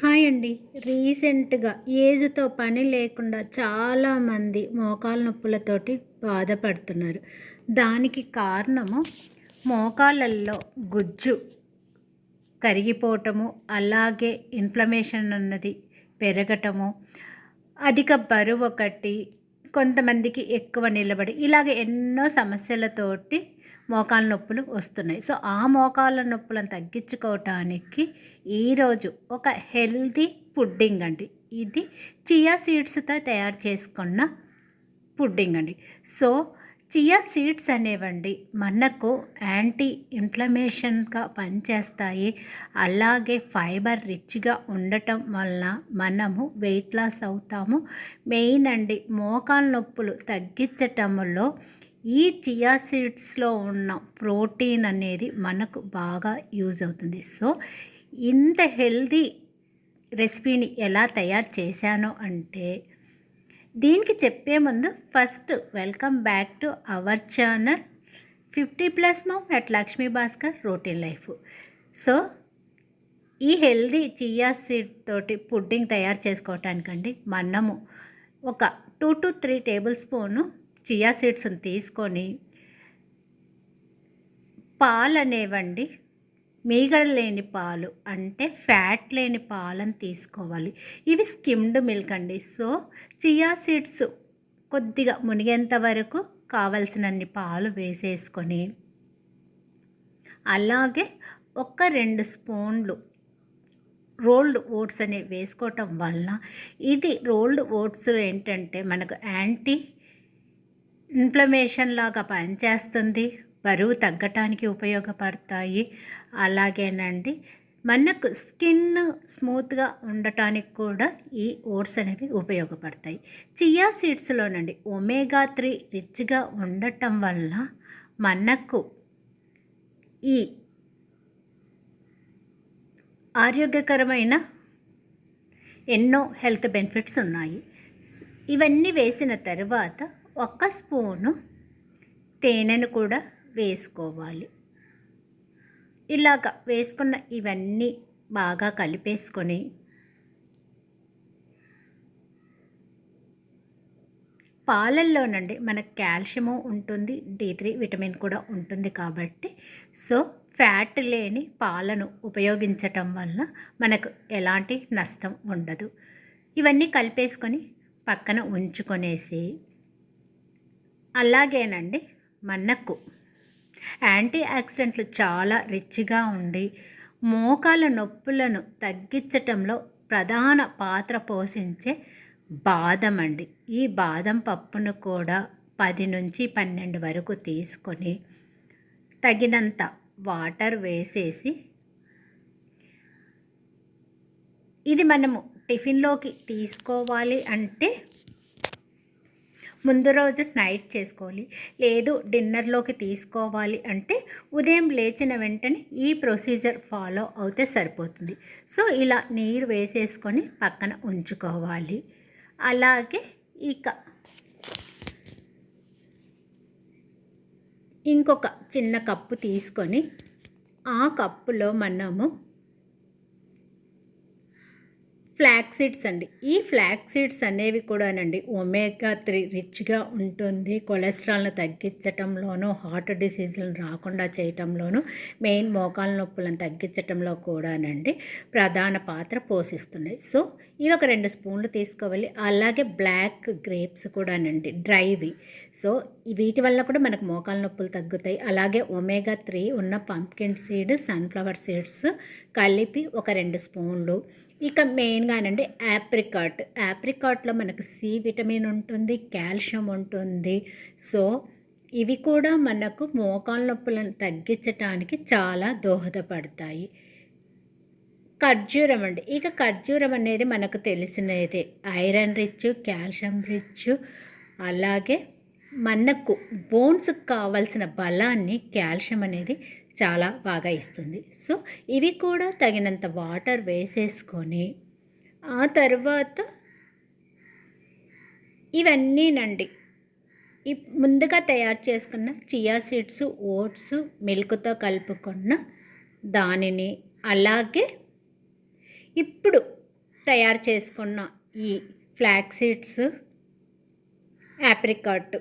Hi అండి. రీసెంట్గా ఏజ్తో పని లేకుండా చాలామంది మోకాల నొప్పులతోటి బాధపడుతున్నారు. దానికి కారణము మోకాళ్ళల్లో గుజ్జు కరిగిపోవటము అలాగే ఇన్ఫ్లమేషన్ అన్నది పెరగటము అధిక బరువు ఒకటి కొంతమందికి ఎక్కువ నిలబడి ఇలాగ ఎన్నో సమస్యలతోటి మోకాళ్ళ నొప్పులు వస్తున్నాయి. సో ఆ మోకాళ్ళ నొప్పులను తగ్గించుకోవటానికి ఈరోజు ఒక హెల్దీ పుడ్డింగ్ అండి. ఇది చియా సీడ్స్తో తయారు చేసుకున్న పుడ్డింగ్ అండి. సో చియా సీడ్స్ అనేవండి మనకు యాంటీ ఇన్ఫ్లమేషన్గా పనిచేస్తాయి. అలాగే ఫైబర్ రిచ్గా ఉండటం వల్ల మనము వెయిట్ లాస్ అవుతాము. మెయిన్ అండి మోకాళ్ళ నొప్పులు తగ్గించటంలో ఈ చియా సీడ్స్లో ఉన్న ప్రోటీన్ అనేది మనకు బాగా యూజ్ అవుతుంది. సో ఇంత హెల్దీ రెసిపీని ఎలా తయారు చేశాను అంటే దీనికి చెప్పే ముందు first welcome back to our channel fifty plus mom at Lakshmi Bhaskar routine life. So ఈ హెల్దీ చియా సీడ్ తోటి పుడ్డింగ్ తయారు చేసుకోవటానికండి మనము ఒక two to three tablespoon chia సీడ్స్ని తీసుకొని పాలు అనేవండి మీగడ లేని పాలు అంటే ఫ్యాట్ లేని పాలను తీసుకోవాలి. ఇవి స్కిమ్డ్ మిల్క్ అండి. సో చియా సీడ్స్ కొద్దిగా మునిగేంత వరకు కావలసినన్ని పాలు వేసేసుకొని అలాగే ఒక రెండు స్పూన్లు రోల్డ్ ఓట్స్ అనేవి వేసుకోవటం వల్ల ఇది రోల్డ్ ఓట్స్ ఏంటంటే మనకు యాంటీ ఇన్ఫ్లమేషన్ లాగా పనిచేస్తుంది. బరువు తగ్గటానికి ఉపయోగపడతాయి. అలాగేనండి. మనకు స్కిన్ స్మూత్గా ఉండటానికి కూడా ఈ ఓట్స్ అనేవి ఉపయోగపడతాయి. చియా సీడ్స్లోనండి ఒమేగా త్రీ రిచ్గా ఉండటం వల్ల మనకు ఈ ఆరోగ్యకరమైన ఎన్నో హెల్త్ బెనిఫిట్స్ ఉన్నాయి. ఇవన్నీ వేసిన తర్వాత ఒక స్పూను తేనెను కూడా వేసుకోవాలి. ఇలాగ వేసుకున్న ఇవన్నీ బాగా కలిపేసుకొని పాలల్లోనండి మనకు కాల్షియము ఉంటుంది డి త్రీ విటమిన్ కూడా ఉంటుంది కాబట్టి సో ఫ్యాట్ లేని పాలను ఉపయోగించటం వల్ల మనకు ఎలాంటి నష్టం ఉండదు. ఇవన్నీ కలిపేసుకొని పక్కన ఉంచుకొనేసి అలాగేనండి మనకు యాంటీ ఆక్సిడెంట్లు చాలా రిచ్గా ఉండి మోకాల నొప్పులను తగ్గించటంలో ప్రధాన పాత్ర పోషించే బాదం అండి ఈ బాదం పప్పును కూడా పది నుంచి పన్నెండు వరకు తీసుకొని తగినంత వాటర్ వేసేసి ఇది మనము టిఫిన్లోకి తీసుకోవాలి అంటే ముందు రోజు నైట్ చేసుకోవాలి. లేదు డిన్నర్లోకి తీసుకోవాలి అంటే ఉదయం లేచిన వెంటనే ఈ ప్రొసీజర్ ఫాలో అవుతే సరిపోతుంది. సో ఇలా నీరు వేసేసుకొని పక్కన ఉంచుకోవాలి. అలాగే ఇక ఇంకొక చిన్న కప్పు తీసుకొని ఆ కప్పులో మనము ఫ్లాక్ సీడ్స్ అండి. ఈ ఫ్లాక్ సీడ్స్ అనేవి కూడానండి ఒమేగా త్రీ రిచ్గా ఉంటుంది. కొలెస్ట్రాల్ను తగ్గించటంలోనూ హార్ట్ డిసీజులను రాకుండా చేయటంలోనూ మెయిన్ మోకాల నొప్పులను తగ్గించటంలో కూడానండి ప్రధాన పాత్ర పోషిస్తున్నాయి. సో ఇవి ఒక రెండు స్పూన్లు తీసుకోవాలి. అలాగే బ్లాక్ గ్రేప్స్ కూడానండి డ్రైవి. సో వీటి వల్ల కూడా మనకు మోకాల నొప్పులు తగ్గుతాయి. అలాగే ఒమేగా త్రీ ఉన్న పంప్కిన్ సీడ్ సన్ఫ్లవర్ సీడ్స్ కలిపి ఒక రెండు స్పూన్లు ఇక మెయిన్గానండి యాప్రికాట్ యాప్రికాట్లో మనకు సి విటమిన్ ఉంటుంది కాల్షియం ఉంటుంది. సో ఇవి కూడా మనకు మోకాల నొప్పులను తగ్గించటానికి చాలా దోహదపడతాయి. ఖర్జూరం అండి. ఇక ఖర్జూరం అనేది మనకు తెలిసినదే. ఐరన్ రిచ్ కాల్షియం రిచ్ అలాగే మనకు బోన్స్కి కావాల్సిన బలాన్ని కాల్షియం అనేది చాలా బాగా ఇస్తుంది. సో ఇవి కూడా తగినంత వాటర్ వేసేసుకొని ఆ తర్వాత ఇవన్నీనండి ఈ ముందుగా తయారు చేసుకున్న చియా సీడ్స్ ఓట్స్ మిల్క్తో కలుపుకున్న దానిని అలాగే ఇప్పుడు తయారు చేసుకున్న ఈ ఫ్లాక్ సీడ్స్ యాప్రికాట్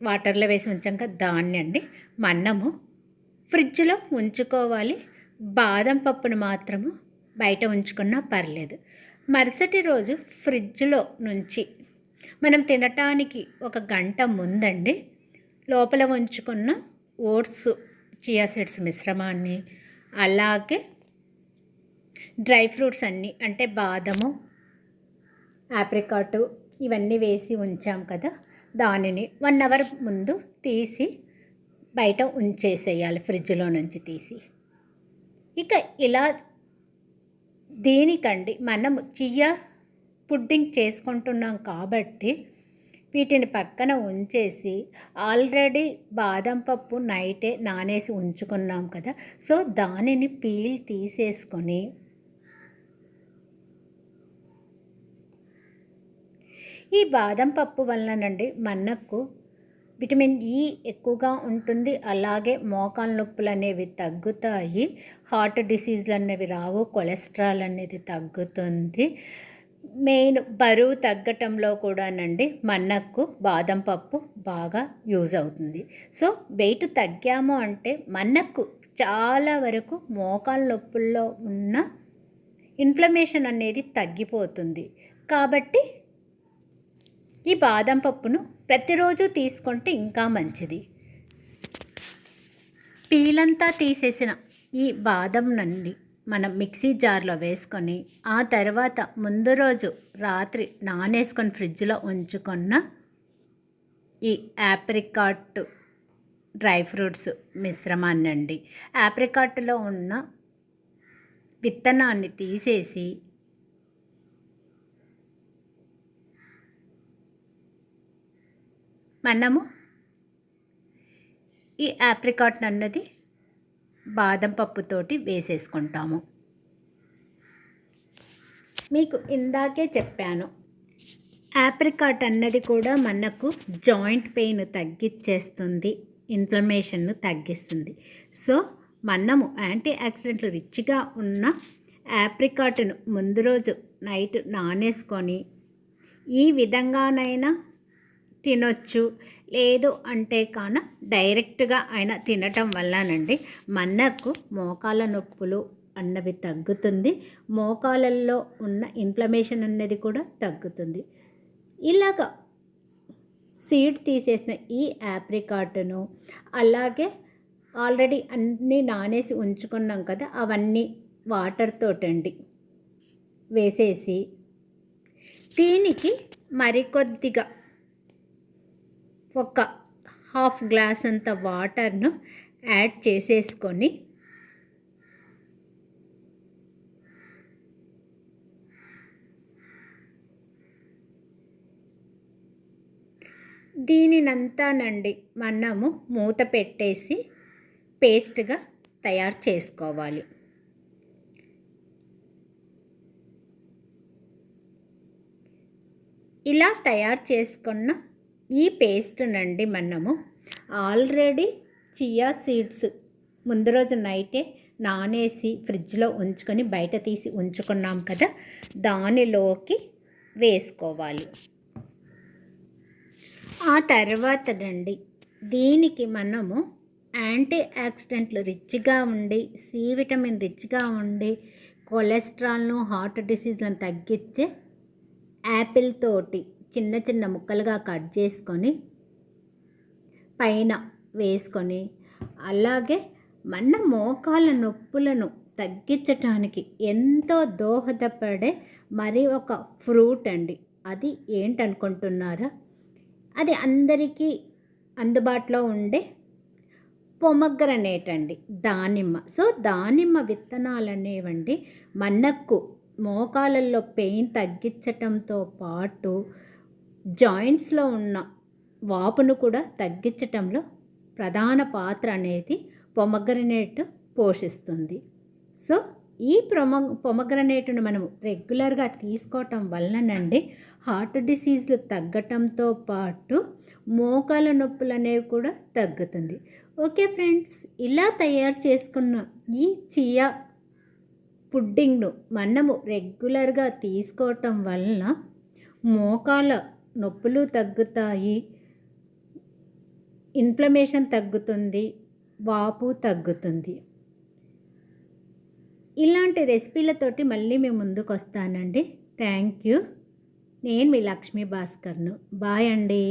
వాటర్లో వేసి ఉంచాక దాన్ని అండి మన్నము ఫ్రిడ్జ్లో ఉంచుకోవాలి. బాదం పప్పును మాత్రము బయట ఉంచుకున్నా పర్లేదు. మరుసటి రోజు ఫ్రిడ్జ్లో నుంచి మనం తినటానికి ఒక గంట ముందండి లోపల ఉంచుకున్న ఓట్స్ చియా సీడ్స్ మిశ్రమాన్ని అలాగే డ్రై ఫ్రూట్స్ అన్నీ అంటే బాదము ఆప్రికాటు ఇవన్నీ వేసి ఉంచాం కదా దానిని వన్ అవర్ ముందు తీసి బయట ఉంచేసేయాలి ఫ్రిడ్జ్లో నుంచి తీసి. ఇక ఇలా దీనికండి? మనం చియా పుడ్డింగ్ చేసుకుంటున్నాం కాబట్టి వీటిని పక్కన ఉంచేసి ఆల్రెడీ బాదం పప్పు నైటే నానేసి ఉంచుకున్నాం కదా సో దానిని పీల్ తీసేసుకొని ఈ బాదం పప్పు వలనండి మనకు విటమిన్ ఈ ఎక్కువగా ఉంటుంది. అలాగే మోకాల నొప్పులు అనేవి తగ్గుతాయి. హార్ట్ డిసీజ్లు అనేవి రావు. కొలెస్ట్రాల్ అనేది తగ్గుతుంది. మెయిన్ బరువు తగ్గటంలో కూడానండి మనకు బాదం పప్పు బాగా యూజ్ అవుతుంది. సో వెయిట్ తగ్గాము అంటే మనకు చాలా వరకు మోకాల నొప్పుల్లో ఉన్న ఇన్ఫ్లమేషన్ అనేది తగ్గిపోతుంది. కాబట్టి ఈ బాదం పప్పును ప్రతిరోజు తీసుకుంటే ఇంకా మంచిది. పీలంతా తీసేసిన ఈ బాదం నుండి మనం మిక్సీ జార్లో వేసుకొని ఆ తర్వాత ముందు రోజు రాత్రి నానేసుకొని ఫ్రిడ్జ్లో ఉంచుకున్న ఈ యాప్రికాట్ డ్రై ఫ్రూట్స్ మిశ్రమాన్ని అండి యాప్రికాట్లో ఉన్న విత్తనాన్ని తీసేసి మనము ఈ యాప్రికాట్ అన్నది బాదం పప్పుతోటి వేసేసుకుంటాము. మీకు ఇందాకే చెప్పాను యాప్రికాట్ అన్నది కూడా మనకు జాయింట్ పెయిన్ తగ్గించేస్తుంది ఇన్ఫ్లమేషన్ను తగ్గిస్తుంది. సో మనము యాంటీ ఆక్సిడెంట్లు రిచ్గా ఉన్న యాప్రికాట్ను ముందు రోజు నైట్ నానేసుకొని ఈ విధంగానైనా తినొచ్చు. లేదు అంటే కాన డైరెక్ట్గా ఆయన తినటం వల్లనండి మనకు మోకాల నొప్పులు అన్నవి తగ్గుతుంది. మోకాలల్లో ఉన్న ఇన్ఫ్లమేషన్ అన్నది కూడా తగ్గుతుంది. ఇలాగ సీడ్ తీసేసిన ఈ యాప్రికాట్ను అలాగే ఆల్రెడీ అన్నీ నానేసి ఉంచుకున్నాం కదా అవన్నీ వాటర్తో అండి వేసేసి దీనికి మరికొద్దిగా ఒక హాఫ్ గ్లాస్ అంత వాటర్ను యాడ్ చేసేసుకొని దీనినంతానండి మనము మూత పెట్టేసి పేస్ట్గా తయారు చేసుకోవాలి. ఇలా తయారు చేసుకున్న ఈ పేస్ట్ నండి మనము ఆల్రెడీ చియా సీడ్స్ ముందు రోజు నైటే నానేసి ఫ్రిడ్జ్లో ఉంచుకొని బయట తీసి ఉంచుకున్నాం కదా దానిలోకి వేసుకోవాలి. ఆ తర్వాత నండి దీనికి మనము యాంటీ ఆక్సిడెంట్లు రిచ్గా ఉండి సి విటమిన్ రిచ్గా ఉండి కొలెస్ట్రాల్ను హార్ట్ డిసీజ్లను తగ్గించే యాపిల్ తోటి చిన్న చిన్న ముక్కలుగా కట్ చేసుకొని పైన వేసుకొని అలాగే మన మోకాల నొప్పులను తగ్గించటానికి ఎంతో దోహదపడే మరి ఒక ఫ్రూట్ అండి. అది ఏంటనుకుంటున్నారా? అది అందరికీ అందుబాటులో ఉండే పొమగ్రనేట్ అండి దానిమ్మ. సో దానిమ్మ విత్తనాలు అనేవండి మనకు మోకాలల్లో పెయిన్ తగ్గించటంతో పాటు జాయింట్స్లో ఉన్న వాపును కూడా తగ్గించటంలో ప్రధాన పాత్ర అనేది పొమగ్రనేట్ పోషిస్తుంది. సో ఈ ప్రొమ పొమగ్రనేట్ను మనము రెగ్యులర్గా తీసుకోవటం వలనండి హార్ట్ డిసీజ్లు తగ్గటంతో పాటు మోకాల నొప్పులు అనేవి కూడా తగ్గుతుంది. ఓకే ఫ్రెండ్స్ ఇలా తయారు చేసుకున్న ఈ చియా పుడ్డింగ్ను మనము రెగ్యులర్గా తీసుకోవటం వలన మోకాల నొప్పులు తగ్గుతాయి ఇన్ఫ్లమేషన్ తగ్గుతుంది వాపు తగ్గుతుంది. ఇలాంటి రెసిపీలతోటి మళ్ళీ మేము ముందుకు వస్తానండి థ్యాంక్ యూ. నేను మీ లక్ష్మీ భాస్కర్ను. బాయ్ అండి.